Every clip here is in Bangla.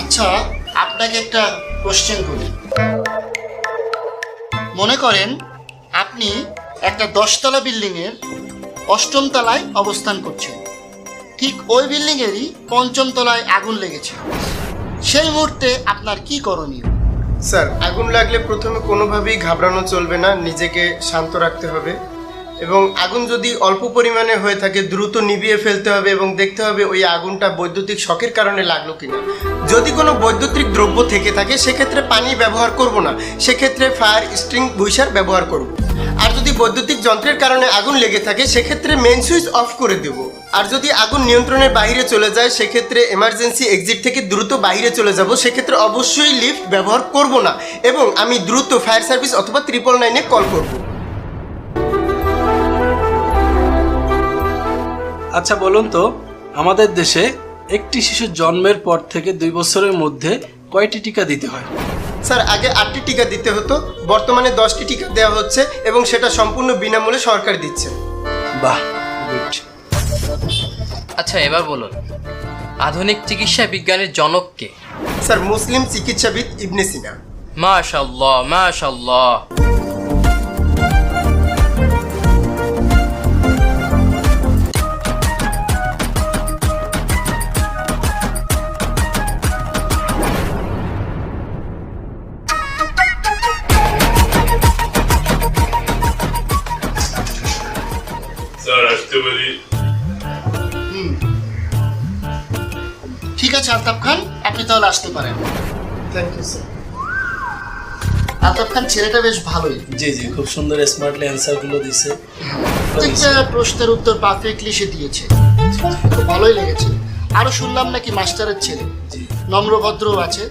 আচ্ছা আপনাকে একটা কোশ্চেন করি। মনে করেন আপনি একটা দশতলা বিল্ডিংয়ের অষ্টম তলায় অবস্থান করছেন। ঠিক ওই বিল্ডিংয়েরই পঞ্চম তলায় আগুন লেগেছে। সেই মুহূর্তে আপনার কি করণীয়? স্যার, আগুন লাগলে প্রথমে কোনোভাবেই ঘাবড়ানো চলবে না, নিজেকে শান্ত রাখতে হবে। এবং আগুন যদি অল্প পরিমাণে হয়ে থাকে, দ্রুত নিভিয়ে ফেলতে হবে এবং দেখতে হবে ওই আগুনটা বৈদ্যুতিক শখের কারণে লাগল কিনা। যদি কোনো বৈদ্যুতিক দ্রব্য থেকে থাকে, সেক্ষেত্রে পানি ব্যবহার করব না। সেক্ষেত্রে ফায়ার স্ট্রিং বুইসার ব্যবহার করব। আর যদি বৈদ্যুতিক যন্ত্রের কারণে আগুন লেগে থাকে, সেক্ষেত্রে মেন সুইচ অফ করে দেব। আর যদি আগুন নিয়ন্ত্রণের বাইরে চলে যায়, সেক্ষেত্রে এমার্জেন্সি এক্সিট থেকে দ্রুত বাইরে চলে যাব, সেক্ষেত্রে অবশ্যই লিফট ব্যবহার করব না। এবং আমি দ্রুত ফায়ার সার্ভিস অথবা ত্রিপল নাইনে কল করব। আচ্ছা বলুন তো আমাদের দেশে একটি শিশু জন্মের পর থেকে দুই বছরের মধ্যে কয়টি টিকা দিতে হয়? স্যার আগে আটটি টিকা দিতে হতো বর্তমানে দশটি টিকা দেওয়া হচ্ছে এবং সেটা সম্পূর্ণ বিনামূল্যে সরকার দিচ্ছে। বাহ গুড আচ্ছা এবার বলুন আধুনিক চিকিৎসা বিজ্ঞানের জনক কে? স্যার মুসলিম চিকিৎসাবিদ ইবনে সিনা। মাশাল্লাহ মাশাল্লাহ পারি ঠিক আছে আলতাফ খান আপনি তাহলে আসতে পারেন। Thank you sir Altaf Khan ছেলেটা বেশ ভালোই। জি জি খুব সুন্দর স্মার্টলি অ্যান্সারগুলো দিছে প্রত্যেকটা প্রশ্নের উত্তর পারফেক্টলি সে দিয়েছে। তো ভালোই লেগেছে। আরও শুনলাম নাকি মাস্টারের ছেলে? জি। নম্রভদ্র আছে।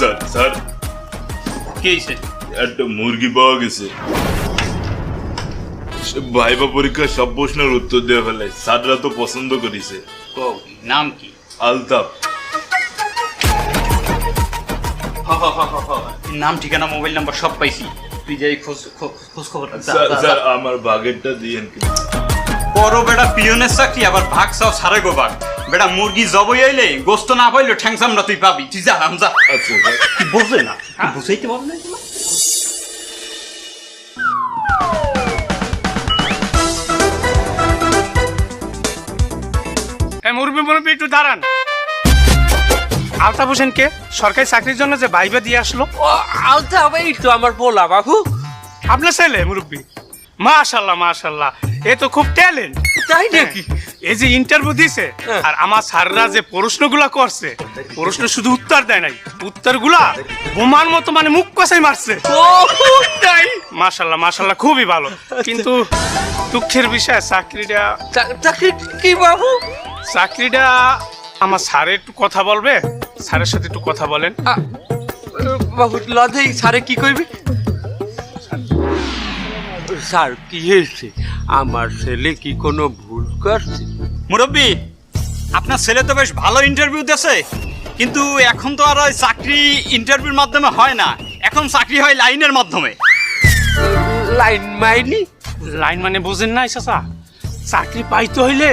Sir sir. কি একটা মুরগি পাওয়া গেছে। ভাইবা পরীক্ষার সব প্রশ্নের উত্তর দেওয়া ফেলে। স্যাররা তো পছন্দ করেছে। নাম কি? আলতাপ হ হ হ হ হ। নাম ঠিকানা মোবাইল নাম্বার সব পাইছি। তুই যাই খোঁজ খোঁজ খবর স্যার। আমার বাগেরটা দিয়েন কি? বড় বেটা পিয়নের চাকরি আবার ভাগ চাও সারে গো ভাগ বেটা মুরগি জবই আইলে গোস্ত না পাইলে ঠ্যাং চামড়া তুই পাবি। তুই যা হামজা আচ্ছা না? বুঝাইতে পারবে না? মুরব্বী মুরব্বী একটু দাঁড়ান। আলতাফ হোসেন কে সরকারি চাকরির জন্য যে বাইবে দিয়ে আসলো। ও আলতা এই তো আমার বাবু। আপনার ছেলে মুরব্বী? মাশাল্লাহ মাশাল্লাহ। এ তো খুব ট্যালেন্ট তাই নাকি? এই যে ইন্টারভিউ দিছে হ্যাঁ। আর আমার স্যাররা যে প্রশ্নগুলা করছে প্রশ্ন শুধু উত্তর দেয় নাই উত্তরগুলা বোমার মতো মানে মুখ কষাই মারছে। তাই? মাশাল্লাহ মাশাল্লাহ খুবই ভালো। কিন্তু দুঃখের বিষয় চাকরিটা চাকরি কি বাবু? চাকরিটা আমার স্যার একটু কথা বলবে? স্যারের সাথে একটু কথা বলেন। বাবু লজেই স্যারে কি করবি? স্যার কি হয়েছে? আমার ছেলে কি কোনো ভুল করছে? মুরব্বী আপনার ছেলে তো বেশ ভালো ইন্টারভিউ দিয়েছে কিন্তু এখন তো আর ওই চাকরি ইন্টারভিউর মাধ্যমে হয় না। এখন চাকরি হয় লাইনের মাধ্যমে। লাইন মাইনি? লাইন মানে বোঝেন না চাচা? চাকরি পাইতে হইলে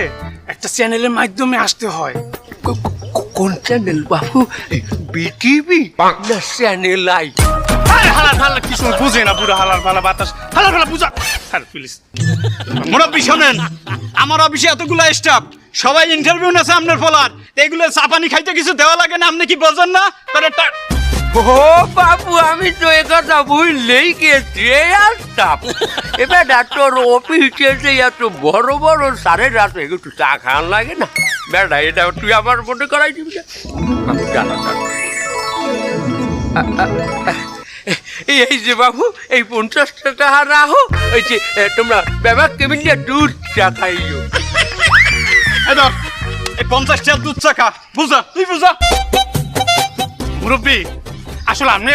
একটা চ্যানেলের মাধ্যমে আসতে হয়। কোন চ্যানেল বাবু বিটিভি না চ্যানেল আই। হালার হালার কি সময় বুঝে না পুরো হালার ফালা বাতাস। হালার ফালা বুঝা। আরে প্লিজ মুরব্বী শোনেন আমার অফিসে এতগুলো স্টাফ সবাই ইন্টারভিউ নেছে আপনার ফলার। এগুলো চাপানি খাইতে কিছু দেওয়া লাগে না আপনি কি বোঝেন না? তাহলে ও বাবু, আমি তো এ কথা ভুললেই গেছি, এই আসতাম এবার তোর অফিসে যে এত বড় বড় সারের রাতে একটু চা খাওয়ান লাগে না? বেটা, এটা তুই আমার মনে করাই দিবি এই- যে বাবু, এই পঞ্চাশ টাকা রাখো ওই যে তোমরা ব্যাপার কেমন দুধ চা খাইও। এই পঞ্চাশ টাকা দুধ চাকা বুঝা? তুই বুঝা? মুরব্বী আসলে আপনি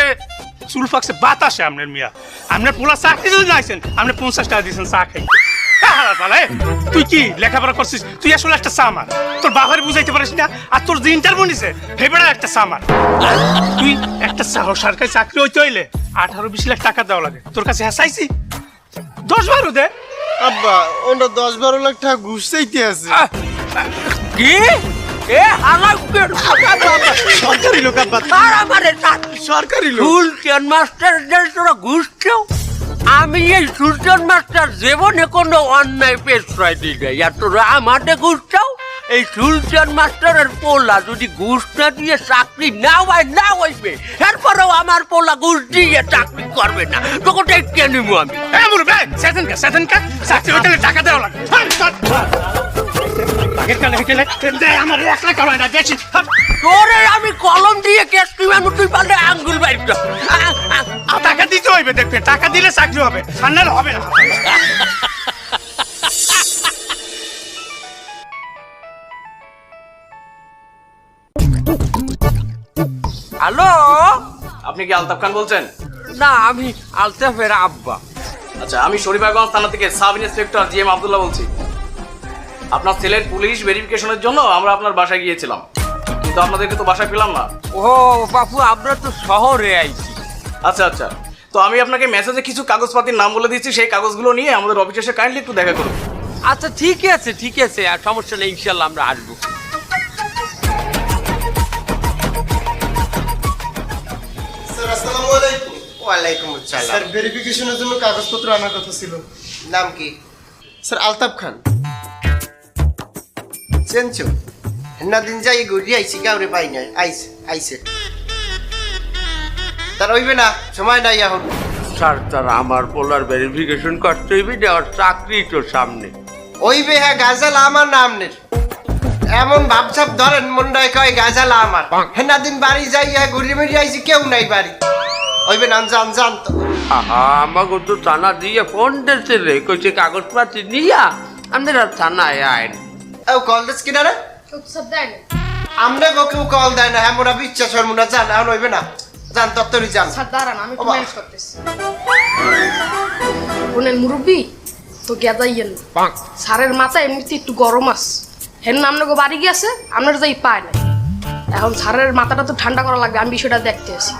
চুল ফাঁকছে বাতাসে আপনার মিয়া। আপনার পোলা চাকরি যদি নাইছেন আপনি পঞ্চাশ টাকা দিয়েছেন চা খাইতে। হা, হালার ফালা, এ, তুই কি লেখাপড়া করছিস? তুই আসলে একটা সামার তোর বাবার বুঝাইতে পারিস না আর তোর যে ইন্টারভিউ নিছে ভেবেড়া একটা সামার তুই একটা সরকারি চাকরি হইতে হইলে আঠারো বিশ লাখ টাকা দেওয়া লাগে। তোর কাছে হ্যাঁ চাইছি দশ বারো দে। আব্বা ওটা দশ বারো লাখ টাকা ঘুষ চাইতে আছে। কি? এ হালাকে সরকারি লোক আব্বা তার আমারে তার সরকারি লোক। সুলতান মাস্টারদের তোরা ঘুষ চাও আমি এই সুলতান মাস্টার জীবনে কোনো অন্যায় পেশায় দিই নাই। আর তোরা আমাদের ঘুষ চাও এই সুলতান মাস্টারের পোলা যদি ঘুষ না দিয়ে চাকরি না হয় না হইবে এরপরেও আমার পোলা ঘুষ দিয়ে চাকরি করবে না। তোকে দেখতে নিবো আমি। এ মুরব্বি সেদিন কা চাকরি হোটেলে টাকা দেওয়া লাগে তোরে আমি কলম দিয়ে কেস তুই আমি তুই পারলে আঙ্গুল বাইর টাকা দিতে হইবে দেখবে টাকা দিলে চাকরি হবে হবে না। হ্যালো? আপনি কি আলতাফ খান বলছেন? না আমি আলতাফের আব্বা। আচ্ছা আমি শরীফাগঞ্জ থানা থেকে sub inspector G M Abdullah বলছি। আপনার ছেলের পুলিশ ভেরিফিকেশনের জন্য আমরা আপনার বাসায় গিয়েছিলাম। কিন্তু আপনাদেরকে তো বাসায় পেলাম না। ও বাপু আমরা তো শহরে আইছি। আচ্ছা আচ্ছা। তো আমি আপনাকে মেসেজে কিছু কাগজপাতির নাম বলে দিচ্ছি সেই কাগজগুলো নিয়ে আমাদের অফিসে এসে কাইন্ডলি একটু দেখা করুন। আচ্ছা ঠিক আছে ঠিক আছে আর সমস্যা নেই ইনশাল্লাহ আমরা আসব। স্যার আসসালামু আলাইকুম। ওয়ালাইকুম আসসালাম। স্যার ভেরিফিকেশনের জন্য কাগজপত্র আনার কথা ছিল। নাম কি? স্যার আলতাফ খান। চেনছো না দিন যাই ঘুরি আইছি কাউরে পাই নাই আইছে আইছে তার হইবে না সময় নাই এখন স্যার স্যার আমার পোলার ভেরিফিকেশন করতে হইবে যে ওর চাকরি তো সামনে ওইবে হ্যাঁ গাজাল আমার নামনের এমন ভাবসাব ধরেন মন্ডায় কয় গাজাল আমার হেনা দিন বাড়ি যাই ঘুরি মেরি আইছি কেউ নাই বাড়ি ওইবে নাম জান জান তো আহা আমাকে তো থানা দিয়ে ফোন দিয়েছে রে কইছে কাগজপাতি নিয়া আপনারা থানায় আইন ও কল দিস কিনা রে আমরা কেউ কল দেয় না হ্যাঁ মোরা বিশ্বাস হরমু না জান এখন হইবে না জান তত্তরি জান দাঁড়ান আমি। ম্যানেজ করতেছি শুনেন মুরব্বী তো গেদাইয়েন সারের মাথা এমনিতে একটু গরম আছে হেন না আপনাকে বাড়ি গিয়েছে আপনার যাই পায় না এখন সারের মাথাটা তো ঠান্ডা করা লাগবে আমি বিষয়টা দেখতে আসি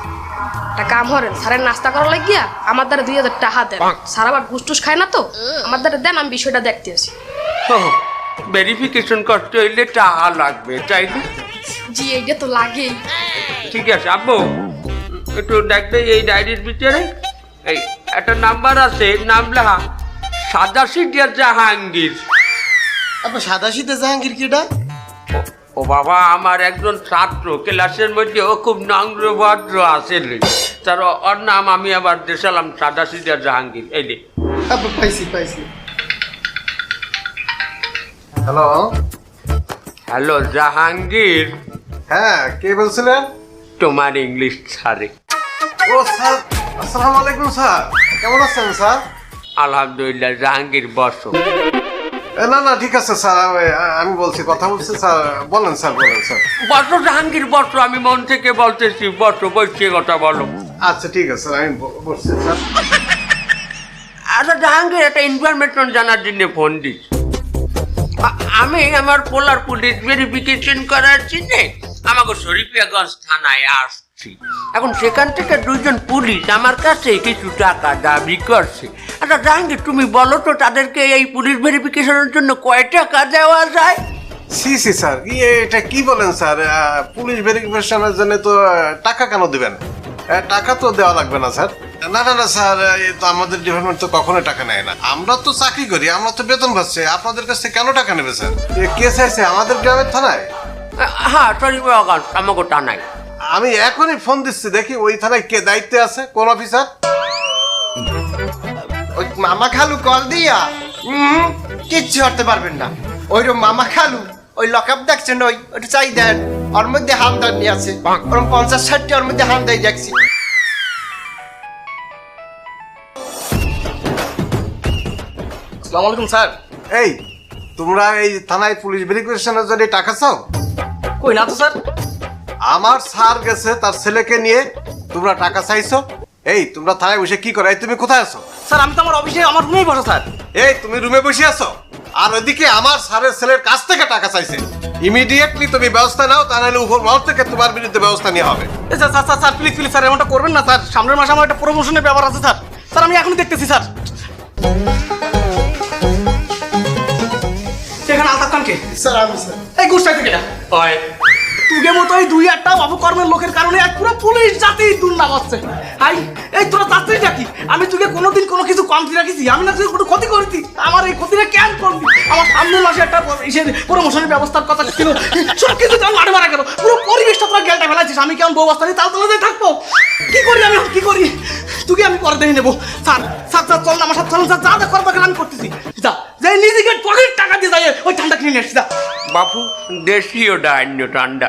একটা কাম করেন সারের নাস্তা করা লাগিয়া আমার দ্বারা দুই হাজার টাকা দেন সারা আবার ঘুষ খায় না তো আমার দ্বারা দেন আমি বিষয়টা দেখতে আসি ভেরিফিকেশন করতে হইলে টাকা লাগবে তাই না? জি এইটা তো লাগেই। ঠিক আছে আব্বু একটু দেখতে এই ডায়েরির ভিতরে। এই একটা নাম্বার আছে নাম লেখা সাদা সিটিয়ার জাহাঙ্গীর। আপনি সাদা শীতে জাহাঙ্গীর কিটা ও- ও বাবা আমার একজন ছাত্র ক্লাসের মধ্যে ও খুব নম্র ভদ্র আছে রে। তার ওর নাম আমি আবার দেশালাম সাদা সিটিয়ার জাহাঙ্গীর এই পাইছি পাইছি। হ্যালো হ্যালো জাহাঙ্গীর হ্যাঁ কে বলছিলেন? তোমার ইংলিশ ছাড়ে ও স্যার আসসালামু আলাইকুম স্যার। কেমন আছেন স্যার? আলহামদুলিল্লাহ জাহাঙ্গীর বসো। না না ঠিক আছে স্যার আমি- বলছি কথা বলছি স্যার বলেন স্যার বলেন স্যার। বসো জাহাঙ্গীর বসো আমি মন থেকে বলতেছি বসো বসে কথা বলো। আচ্ছা ঠিক আছে স্যার আমি বসছি স্যার। আচ্ছা জাহাঙ্গীর একটা ইনফরমেশন জানার জন্য ফোন আ- আমি আমার পোলার পুলিশ ভেরিফিকেশন করার জন্য আমাকে শরীফিয়াগঞ্জ থানায় আসছি। এখন সেখান থেকে দুজন পুলিশ আমার কাছে কিছু টাকা দাবি করছে। আচ্ছা জাহাঙ্গীর, তুমি বলো তো, তাদেরকে এই পুলিশ ভেরিফিকেশনের জন্য কয় টাকা দেওয়া যায়? সি সি, স্যার ইয়ে এটা কি বলেন, স্যার? পুলিশ ভেরিফিকেশনের জন্য তো টাকা কেন দিবেন? টাকা তো দেওয়া লাগবে না স্যার। না না না স্যার তো আমাদের ডিপার্টমেন্ট তো কখনো টাকা নেয় না। আমরা তো চাকরি করি আমরা তো বেতন পাচ্ছি। আপনাদের কাছ থেকে কেন টাকা নেবে স্যার? কে চাইছে? আমাদের গ্রামের থানায়? হ্যাঁ শরীফিয়াগঞ্জ আমাকে টানাই আমি এখনই ফোন দিচ্ছি দেখি ওই থানায় কে দায়িত্বে আছে কোন অফিসার ওই মামা খালু কল দিয়া? কিচ্ছু করতে পারবেন না। ওইরকম মামা খালু ওই লকআপ দেখছেন ওই ওটা চাই দেন। ওর মধ্যে হামদানি আছে। ওরকম পঞ্চাশ ষাটটি ওর মধ্যে হামদাই দেখছি। আসসালামু আলাইকুম স্যার। এই তোমরা এই থানায় পুলিশ ভেরিফিকেশনের জন্য টাকা চাও? কই না তো স্যার। আমার স্যার গেছে তার ছেলেকে নিয়ে। তোমরা টাকা চাইছো? এই তোমরা থানায় বসে কি করো? এই তুমি কোথায় আছো? স্যার আমি তো আমার অফিসে আমার রুমেই বসা স্যার। এই তুমি রুমে বসে আছো? আর ওইদিকে আমার স্যারের ছেলের কাছ থেকে টাকা চাইছে। ইমিডিয়েটলি তুমি ব্যবস্থা নাও তা নাহলে উপর মহল থেকে তোমার বিরুদ্ধে ব্যবস্থা নেওয়া হবে। Sir sir sir sir please please sir এমনটা করবেন না স্যার। সামনের মাসে আমার একটা প্রমোশনের ব্যাপার আছে স্যার। স্যার আমি এখনই দেখতেছি স্যার। সেখানে আলতাফ খানকে? স্যার আমি স্যার। এই গুষ্ঠা থেকে। ওই তুগে মতো দুই একটা অপকর্মের লোকের কারণে এক পুরো পুলিশ জাতি দুর্নাম হচ্ছে আই এই তোরা যাচ্ছিস নাকি আমি তোকে কোনোদিন কোনো কিছু কমতি রাখিছি আমি না তুই কোনো ক্ষতি করতি আমার এই ক্ষতিটা কেন করবি আমার সামনের মাসে একটা প্রমোশনের ব্যবস্থার কথা ছিল সব কিছু তোর মারে মারা গেল পুরো পরিবেশটা তোরা গেলটা ফেলাচ্ছিস আমি কেমন বউ অবস্থা তাল তলাতে থাকব কি করি আমি কি করি তুই আমি পরে দেখে নেব স্যার স্যার স্যার চল আমার সাথে চল স্যার যা করবার আমি করতেছি যা যে নিজেকে পকেট টাকা দিয়ে যাই ওই ঠান্ডা কিনে নিয়ে আসছি যা বাপু দেশীয় ডাইন্য ঠান্ডা